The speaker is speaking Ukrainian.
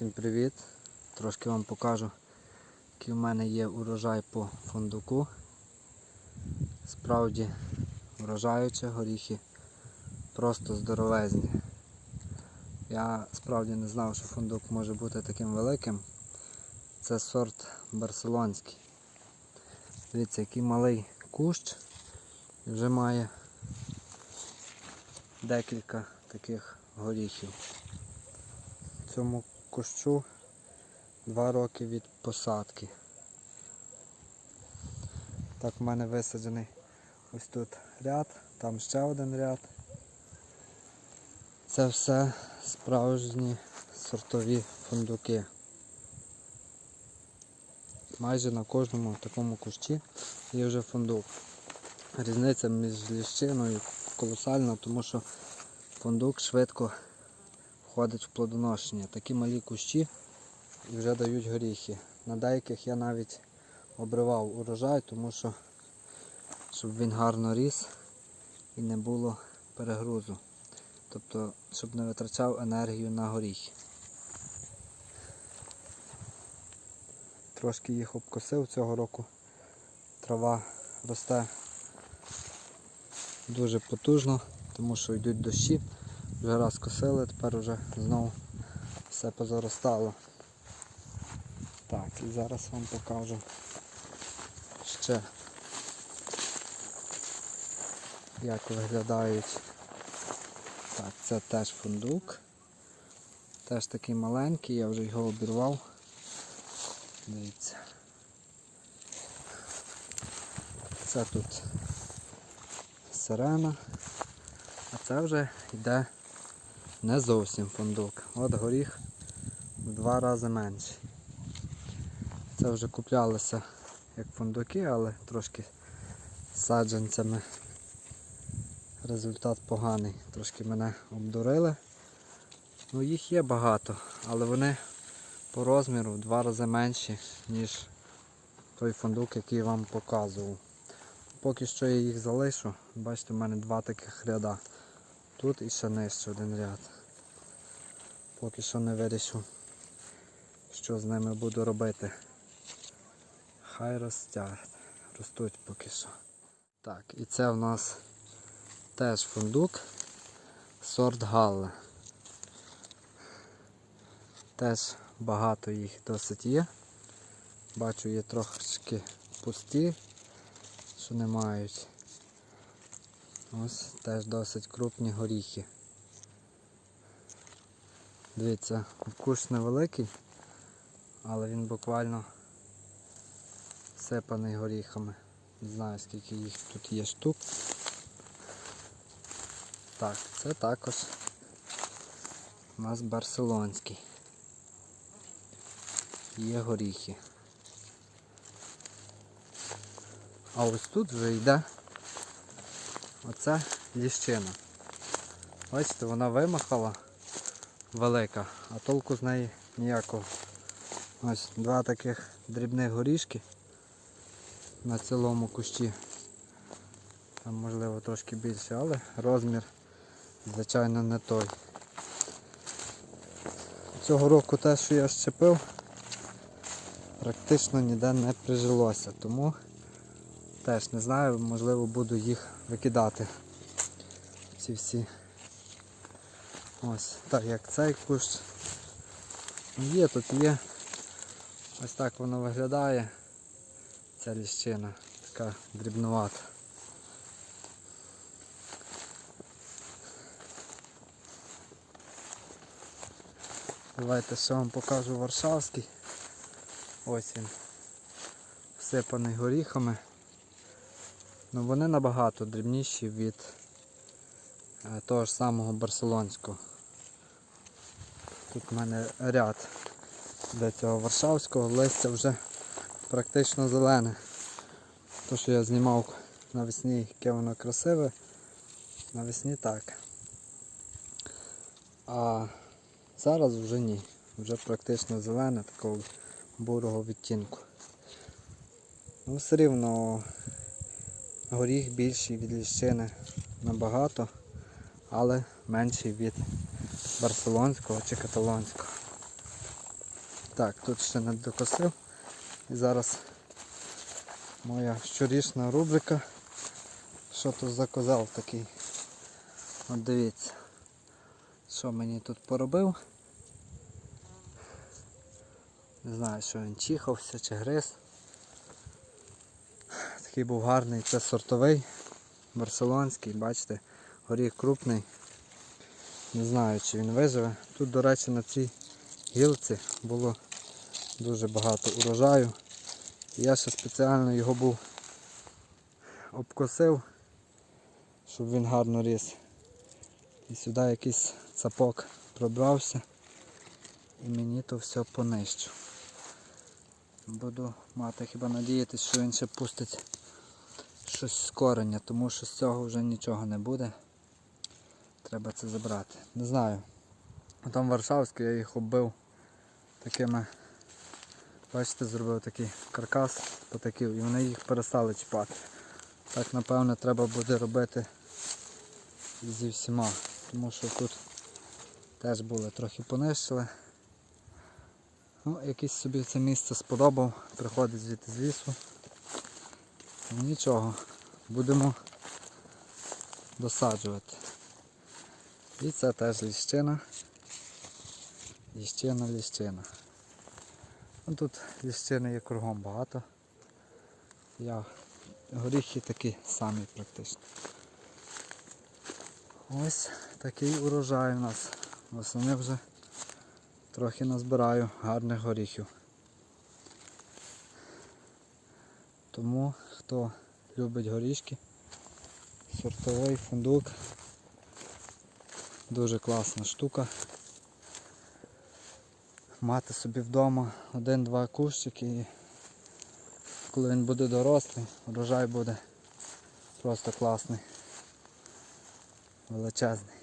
Всім привіт! Трошки вам покажу, який в мене є урожай по фундуку. Справді врожаюче, горіхи просто здоровезні. Я справді не знав, що фундук може бути таким великим. Це сорт барселонський. Дивіться, який малий кущ і вже має декілька таких горіхів. Цьому кущу два роки від посадки. Так в мене висаджений ось тут ряд, там ще один ряд. Це все справжні сортові фундуки. Майже на кожному такому кущі є вже фундук. Різниця між ліщиною колосальна, тому що фундук швидко входить в плодоношення. Такі малі кущі вже дають горіхи. На деяких я навіть обривав урожай, тому що щоб він гарно ріс і не було перегрузу. Тобто, щоб не витрачав енергію на горіхи. Трошки їх обкосив цього року. Трава росте дуже потужно, тому що йдуть дощі. Вже раз косили, тепер вже знову все позаростало. Так, і зараз вам покажу ще як виглядають. Так, це теж фундук. Теж такий маленький, я вже його обірвав. Дивіться. Це тут сирена, а це вже йде не зовсім фундук. От горіх в два рази менший. Це вже куплялися як фундуки, але трошки саджанцями. Результат поганий. Трошки мене обдурили. Ну їх є багато, але вони по розміру в два рази менші, ніж той фундук, який вам показував. Поки що я їх залишу. Бачите, в мене два таких ряда. Тут і нижче один ряд. Поки що не вирішу, що з ними буду робити. Хай ростять. Ростуть поки що. Так, і це в нас теж фундук сорт Галле. Теж багато їх досить є. Бачу, є трошки пусті, що не мають. Ось теж досить крупні горіхи. Дивіться, кущ невеликий, але він буквально сипаний горіхами. Не знаю скільки їх тут є штук. Так, це також у нас барселонський. Є горіхи. А ось тут вже йде оце ліщина. Бачите, вона вимахала велика, а толку з неї ніякого. Ось два таких дрібних горішки на цілому кущі. Там можливо трошки більше, але розмір, звичайно, не той. Цього року те, що я щепив, практично ніде не прижилося, тому теж не знаю, можливо буду їх викидати. Ці всі. Ось, так як цей кущ. Є, тут є. Ось так воно виглядає. Ця ліщина така дрібнувата. Давайте ще вам покажу Варшавський. Ось він. Всипаний горіхами. Ну вони набагато дрібніші від е, того ж самого барселонського. Тут в мене ряд до цього варшавського, листя вже практично зелене. То, що я знімав навесні, яке воно красиве, навесні так. А зараз вже ні. Вже практично зелене, такого бурого відтінку. Ну, все рівно горіх більший від ліщини набагато, але менший від барселонського чи каталонського. Так, тут ще не докосив. І зараз моя щорічна рубрика. Що тут за козел такий? От дивіться, що мені тут поробив. Не знаю, що він чихався чи гриз. Такий був гарний, це сортовий, барселонський, бачите, горіх крупний. Не знаю, чи він виживе. Тут, до речі, на цій гілці було дуже багато урожаю. Я ще спеціально його був обкосив, щоб він гарно ріс. І сюди якийсь цапок пробрався і мені то все понищив. Буду мати хіба надіятися, що він ще пустить щось з кореня, тому що з цього вже нічого не буде. Треба це забрати. Не знаю. А Там Варшавський я їх оббив такими, бачите, зробив такий каркас потаків і вони їх перестали чіпати. Так напевно треба буде робити зі всіма, тому що тут теж були трохи понищили. Ну, якесь собі це місце сподобав, приходить звідти з лісу. Ну, нічого, будемо досаджувати. І це теж ліщина. Ліщина, ліщина. Ну, тут ліщини є кругом багато. Я горіхи такі самі практично. Ось такий урожай у нас. Восени вже трохи назбираю гарних горіхів. Тому хто любить горішки, сортовий фундук. Дуже класна штука. Мати собі вдома один-два кущики і коли він буде дорослий, урожай буде просто класний, величезний.